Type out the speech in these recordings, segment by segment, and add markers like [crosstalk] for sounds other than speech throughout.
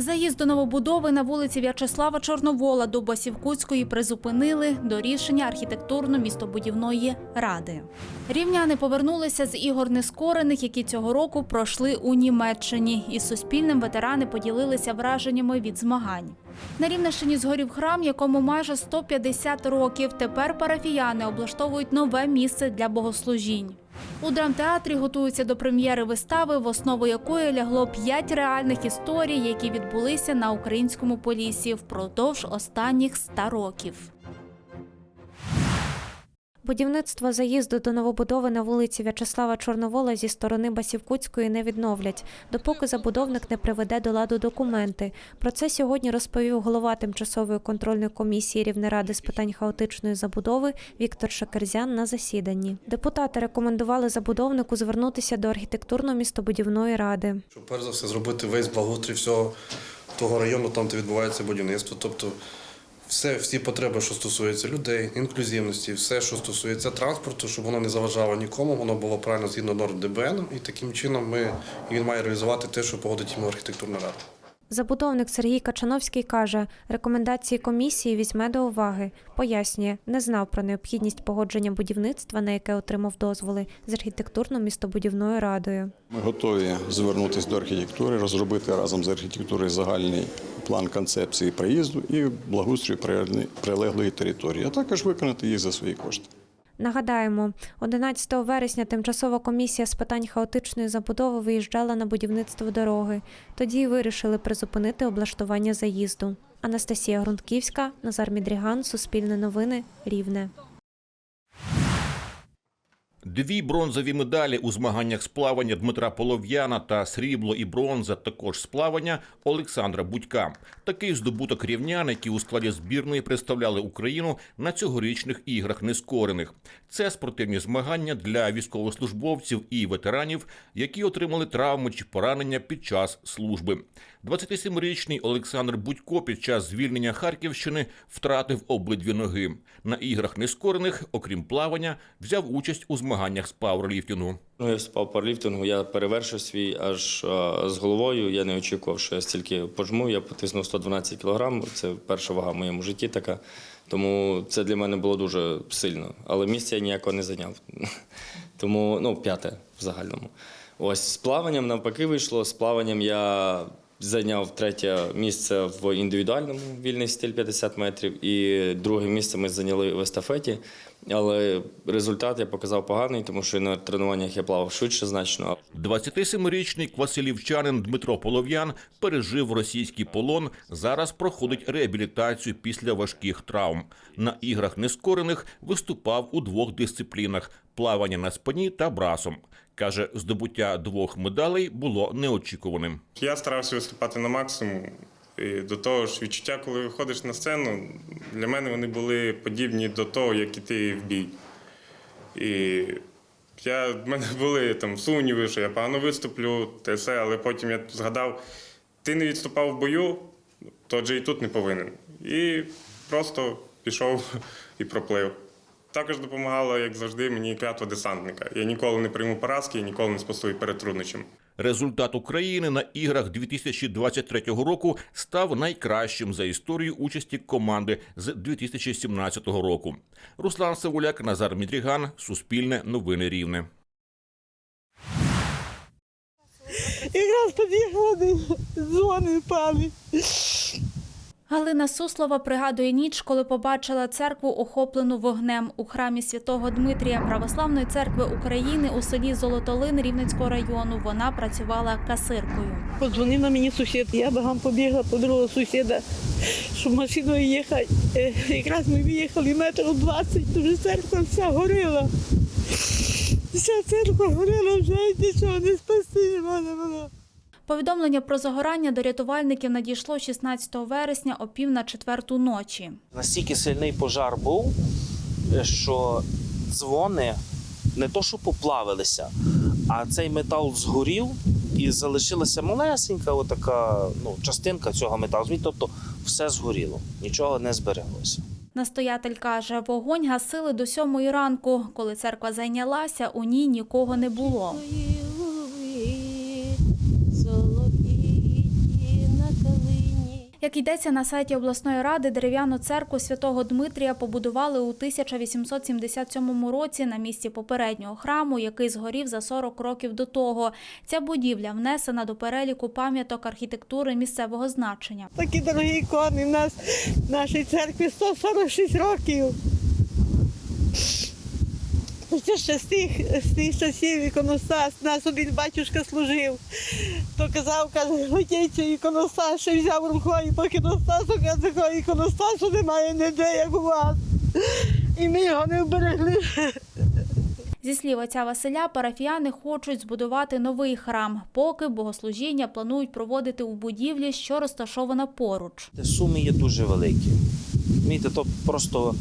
Заїзд до новобудови на вулиці В'ячеслава Чорновола до Басівкутської призупинили до рішення архітектурно-містобудівної ради. Рівняни повернулися з ігор нескорених, які цього року пройшли у Німеччині. Із суспільним ветерани поділилися враженнями від змагань. На Рівненщині згорів храм, якому майже 150 років. Тепер парафіяни облаштовують нове місце для богослужінь. У драмтеатрі готуються до прем'єри вистави, в основу якої лягло п'ять реальних історій, які відбулися на українському полісі впродовж останніх ста років. Будівництво заїзду до новобудови на вулиці В'ячеслава Чорновола зі сторони Басівкутської не відновлять, допоки забудовник не приведе до ладу документи. Про це сьогодні розповів голова тимчасової контрольної комісії Рівнеради з питань хаотичної забудови Віктор Шакерзян на засіданні. Депутати рекомендували забудовнику звернутися до архітектурно-містобудівної ради. Щоб перш за все зробити весь благоустрій всього того району, там де відбувається будівництво. Тобто все, всі потреби, що стосуються людей, інклюзивності, все, що стосується транспорту, щоб воно не заважало нікому, воно було правильно згідно норм ДБН, і таким чином ми він має реалізувати те, що погодить йому архітектурна рада. Забудовник Сергій Качановський каже, рекомендації комісії візьме до уваги. Пояснює, не знав про необхідність погодження будівництва, на яке отримав дозволи з архітектурно-містобудівною радою. Ми готові звернутися до архітектури, розробити разом з архітектурою загальний план концепції проїзду і благоустрою прилеглої території, а також виконати їх за свої кошти. Нагадаємо, 11 вересня тимчасова комісія з питань хаотичної забудови виїжджала на будівництво дороги. Тоді й вирішили призупинити облаштування заїзду. Анастасія Грунтківська, Назар Мідріган, Суспільне новини, Рівне. Дві бронзові медалі у змаганнях з плавання Дмитра Полов'яна та срібло і бронза також з плавання Олександра Будька. Такий здобуток рівнян, які у складі збірної представляли Україну на цьогорічних іграх нескорених. Це спортивні змагання для військовослужбовців і ветеранів, які отримали травми чи поранення під час служби. 27-річний Олександр Будько під час звільнення Харківщини втратив обидві ноги. На іграх нескорених, окрім плавання, взяв участь у змаганнях з пауерліфтингу. Ну, я в пауерліфтингу, я перевершив свій аж а, з головою. Я не очікував, що я стільки пожму. Я потиснув 112 кг. Це перша вага в моєму житті така. Тому це для мене було дуже сильно. Але місця я ніякого не зайняв. [laughs] Тому ну, п'яте в загальному. Ось з плаванням навпаки вийшло. З плаванням я зайняв третє місце в індивідуальному вільний стиль 50 метрів, і друге місце ми зайняли в естафеті. Але результат я показав поганий, тому що на тренуваннях я плавав швидше значно. 27-річний квасилівчанин Дмитро Полов'ян пережив російський полон. Зараз проходить реабілітацію після важких травм. На іграх нескорених виступав у двох дисциплінах: плавання на спині та брасом. Каже, здобуття двох медалей було неочікуваним. Я старався виступати на максимум. І до того ж, відчуття, коли виходиш на сцену, для мене вони були подібні до того, як іти в бій. І я, в мене [laughs] були там сумніви, що я погано виступлю, те все, але потім я згадав, ти не відступав в бою, то адже і тут не повинен. І просто пішов [laughs] і проплив. Також допомагала, як завжди, мені клятва десантника. Я ніколи не прийму поразки, я ніколи не спасую перед труднощами. Результат України на іграх 2023 року став найкращим за історію участі команди з 2017 року. Руслан Савуляк, Назар Мідріган, Суспільне новини Рівне. Якраз під'їхали, дзвони впали. Галина Суслова пригадує ніч, коли побачила церкву, охоплену вогнем у храмі святого Дмитрія Православної церкви України у селі Золотолин Рівненського району. Вона працювала касиркою. Подзвонив на мені сусід. Я бігом побігла по другого сусіда, щоб машиною їхати. Е, Якраз ми виїхали метрів 20, то вже церква вся горіла. Вся церква горіла, вже нічого не спасти не було. Повідомлення про загорання до рятувальників надійшло 16 вересня о пів на четверту ночі. Настільки сильний пожар був, що дзвони не то, що поплавилися, а цей метал згорів І залишилася малесенька отака ну, частинка цього металу. Тобто все згоріло, нічого не збереглося. Настоятель каже, вогонь гасили до сьомої ранку. Коли церква зайнялася, у ній нікого не було. Як йдеться на сайті обласної ради, дерев'яну церкву святого Дмитрія побудували у 1877 році на місці попереднього храму, який згорів за 40 років до того. Ця будівля внесена до переліку пам'яток архітектури місцевого значення. Такі дорогі ікони в нас в нашій церкві 146 років. Це ще з тих, з тих часів іконостас. Нас один батюшка служив. То казав, каже, готійцю іконостас, ще взяв рукою, поки іконостасу, каже, такого іконостасу немає ніде, як у вас. І ми його не вберегли. Зі слів отця Василя, парафіяни хочуть збудувати новий храм, поки богослужіння планують проводити у будівлі, що розташована поруч. Суми є дуже великі. Розумієте, то просто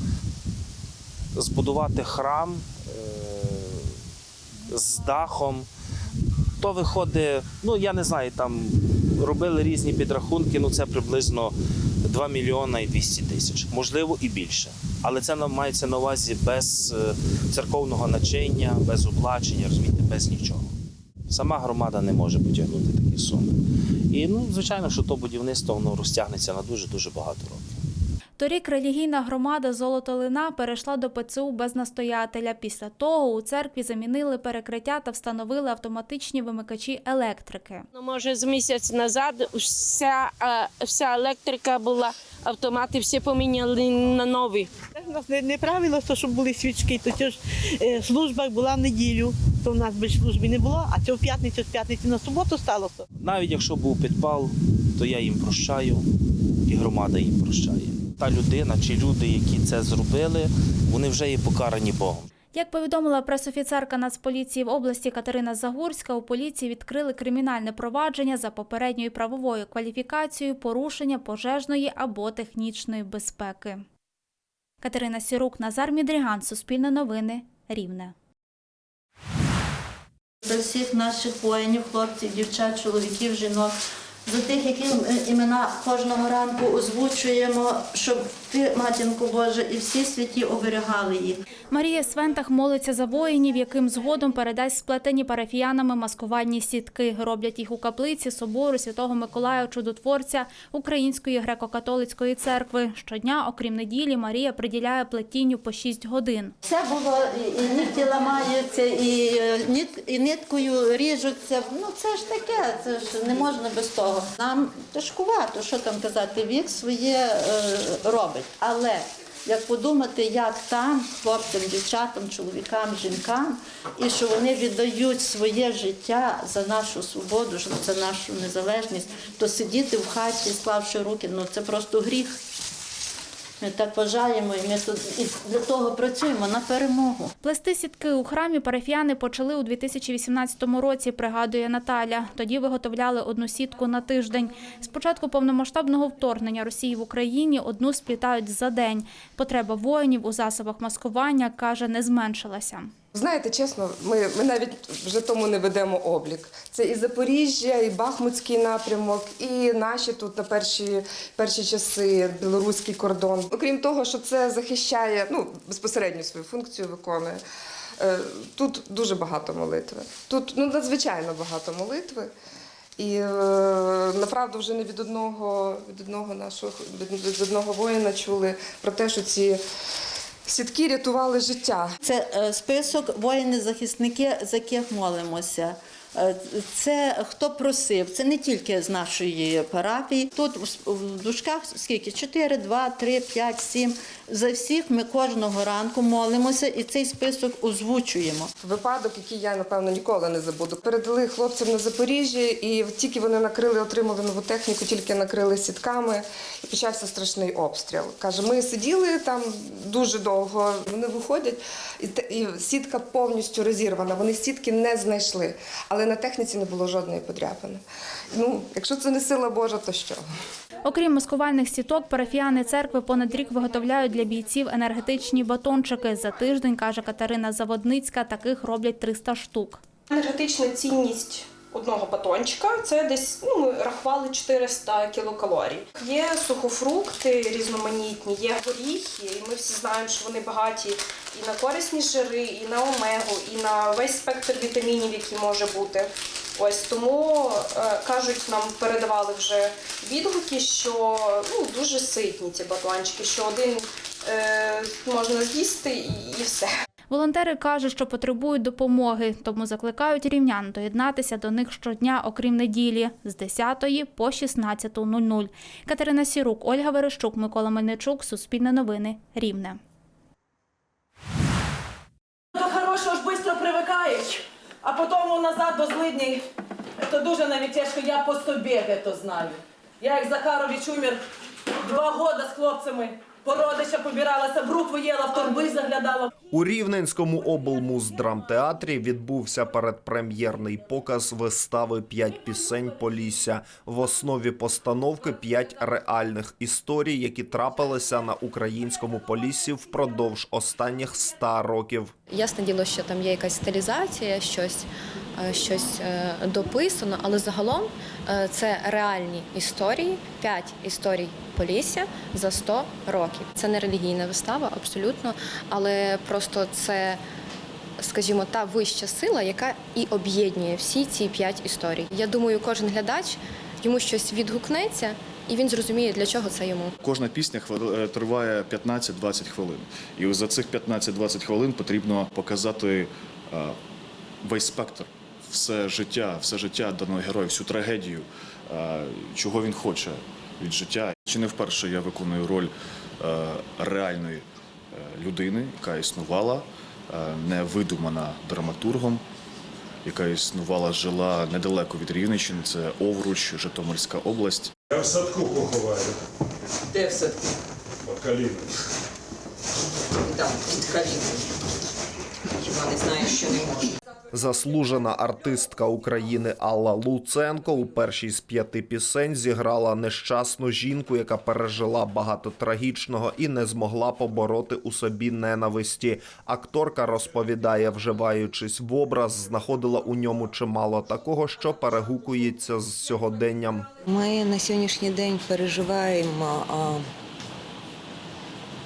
збудувати храм е, з дахом, то виходить, ну я не знаю, там робили різні підрахунки, ну це приблизно 2 мільйона і 200 тисяч, можливо, і більше. Але це мається на увазі без е, церковного начиння, без облачення, розумієте, без нічого. Сама громада не може потягнути такі суми. І ну, звичайно, що то будівництво воно розтягнеться на дуже дуже багато років. Торік релігійна громада Золотолина перейшла до ПЦУ без настоятеля. Після того у церкві замінили перекриття та встановили автоматичні вимикачі електрики. Ну, може, з місяць назад вся, е, вся електрика була, автомати всі поміняли на нові. У нас не, не правило, то, щоб були свічки, то ж е, служба була в неділю, то в нас без служби не було, а це в п'ятницю, з п'ятниці на суботу сталося. Навіть якщо був підпал, то я їм прощаю, і громада їм прощає. Та людина чи люди, які це зробили, вони вже є покарані Богом. Як повідомила пресофіцерка Нацполіції в області Катерина Загурська, у поліції відкрили кримінальне провадження за попередньою правовою кваліфікацією порушення пожежної або технічної безпеки. Катерина Сірук, Назар Мідріган, Суспільне новини, Рівне. За всіх наших воїнів, хлопців, дівчат, чоловіків, жінок, за тих, які імена кожного ранку озвучуємо, щоб ти, матінко Божа, і всі святі оберігали їх. Марія Свентах молиться за воїнів, яким згодом передасть сплетені парафіянами маскувальні сітки. Роблять їх у каплиці собору Святого Миколая Чудотворця Української греко-католицької церкви. Щодня, окрім неділі, Марія приділяє плетінню по 6 годин. Все було, і, нігті ламаються, і, е, нит, і ниткою ріжуться. Ну це ж таке, це ж не можна без того. Нам тяжкувато, що там казати, вік своє е, робить. Але як подумати, як там хлопцям, дівчатам, чоловікам, жінкам, і що вони віддають своє життя за нашу свободу, за нашу незалежність, то сидіти в хаті, склавши руки, ну це просто гріх. Ми так бажаємо, і ми тут і для того працюємо на перемогу. Плести сітки у храмі парафіяни почали у 2018 році, пригадує Наталя. Тоді виготовляли одну сітку на тиждень. З початку повномасштабного вторгнення Росії в Україні одну сплітають за день. Потреба воїнів у засобах маскування, каже, не зменшилася. Знаєте, чесно, ми, ми навіть вже тому не ведемо облік. Це і Запоріжжя, і Бахмутський напрямок, і наші тут на перші, перші часи білоруський кордон. Окрім того, що це захищає, ну безпосередньо свою функцію виконує. е, Тут дуже багато молитви. Тут ну надзвичайно багато молитви. І е, направду вже не від одного від одного нашого від, від одного воїна чули про те, що ці сітки рятували життя. Це е, список воїни-захисники, за яких молимося. Е, Це хто просив, це не тільки з нашої парафії. Тут в дужках скільки? 4, 2, 3, 5, 7. За всіх ми кожного ранку молимося і цей список озвучуємо. Випадок, який я напевно ніколи не забуду. Передали хлопцям на Запоріжжя, і тільки вони накрили, отримали нову техніку, тільки накрили сітками, і почався страшний обстріл. Каже, ми сиділи там дуже довго. Вони виходять, і сітка повністю розірвана. Вони сітки не знайшли, але на техніці не було жодної подряпини. Ну, якщо це не сила Божа, то що? Окрім маскувальних сіток, парафіяни церкви понад рік виготовляють для бійців енергетичні батончики. За тиждень, каже Катерина Заводницька, таких роблять 300 штук. Енергетична цінність одного батончика. Це десь ну, ми рахували 400 кілокалорій. Є сухофрукти різноманітні, є горіхи, і ми всі знаємо, що вони багаті і на корисні жири, і на омегу, і на весь спектр вітамінів, який може бути. Ось тому е, кажуть, нам передавали вже відгуки, що ну дуже ситні ці батончики, що один е, можна з'їсти і, і все. Волонтери кажуть, що потребують допомоги, тому закликають рівнян доєднатися до них щодня, окрім неділі, з 10 по 16.00. Катерина Сірук, Ольга Верещук, Микола Мельничук, Суспільне новини, Рівне. А потім назад до злидній. Це дуже навіть тяжко, я по собі це знаю. Я як Захарович умер два роки з хлопцями. Породича побиралася, брукву їла, в торби заглядала. У Рівненському облмуздрамтеатрі відбувся передпрем'єрний показ вистави «П'ять пісень Полісся». В основі постановки п'ять реальних історій, які трапилися на українському поліссі впродовж останніх ста років. Ясне діло, що там є якась стилізація, щось, е, щось е, дописано, але загалом е, це реальні історії, п'ять історій Полісся за 100 років. Це не релігійна вистава, абсолютно, але просто це, скажімо, та вища сила, яка і об'єднує всі ці п'ять історій. Я думаю, кожен глядач йому щось відгукнеться, і він зрозуміє, для чого це йому. Кожна пісня е, триває 15-20 хвилин. І за цих 15-20 хвилин потрібно показати е, весь спектр, все життя, все життя даного героя, всю трагедію, е, чого він хоче від життя. Чи не вперше я виконую роль реальної е, людини, яка існувала, е, не видумана драматургом, яка існувала, жила недалеко від Рівненщини, це Овруч, Житомирська область. Я в садку поховаю. Де все? Под коліном. Там, під каліною. Хіба не знаєш, що не можна. Заслужена артистка України Алла Луценко у першій з п'яти пісень зіграла нещасну жінку, яка пережила багато трагічного і не змогла побороти у собі ненависті. Акторка розповідає, вживаючись в образ, знаходила у ньому чимало такого, що перегукується з сьогоденням. Ми на сьогоднішній день переживаємо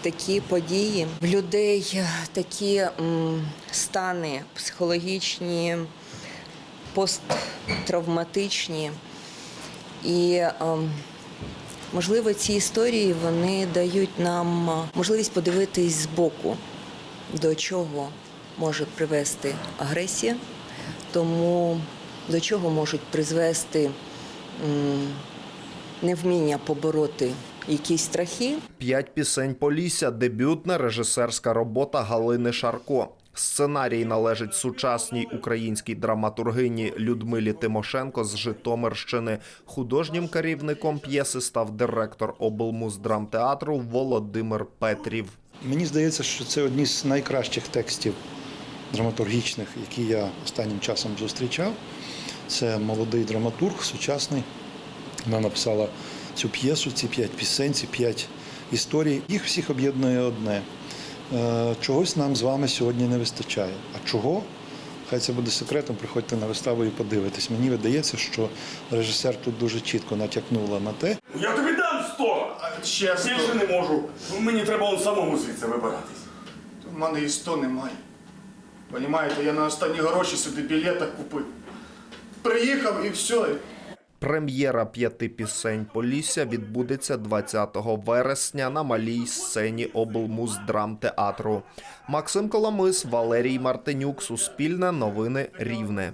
такі події. В людей такі стани психологічні, посттравматичні. І ем, можливо, ці історії вони дають нам можливість подивитись збоку, до чого може привести агресія, тому до чого можуть призвести невміння побороти якісь страхи. П'ять пісень Полісся дебютна режисерська робота Галини Шарко. Сценарій належить сучасній українській драматургині Людмилі Тимошенко з Житомирщини. Художнім керівником п'єси став директор облмуздрамтеатру Володимир Петрів. Мені здається, що це одні з найкращих текстів драматургічних, які я останнім часом зустрічав. Це молодий драматург, сучасний. Вона написала цю п'єсу, ці п'ять пісень, ці п'ять історій. Їх всіх об'єднує одне. Е, Чогось нам з вами сьогодні не вистачає. А чого? Хай це буде секретом, приходьте на виставу і подивитесь. Мені видається, що режисер тут дуже чітко натякнула на те, Я тобі дам 100! Чесно. Більше не можу. Мені треба он самому звідси вибиратись. У мене і 100 немає. Понімаєте, я на останні гроші сюди білета купив. Приїхав і все. Прем'єра п'яти пісень Полісся відбудеться 20 вересня на малій сцені облмуздрамтеатру. Максим Коломис, Валерій Мартинюк, Суспільне новини Рівне.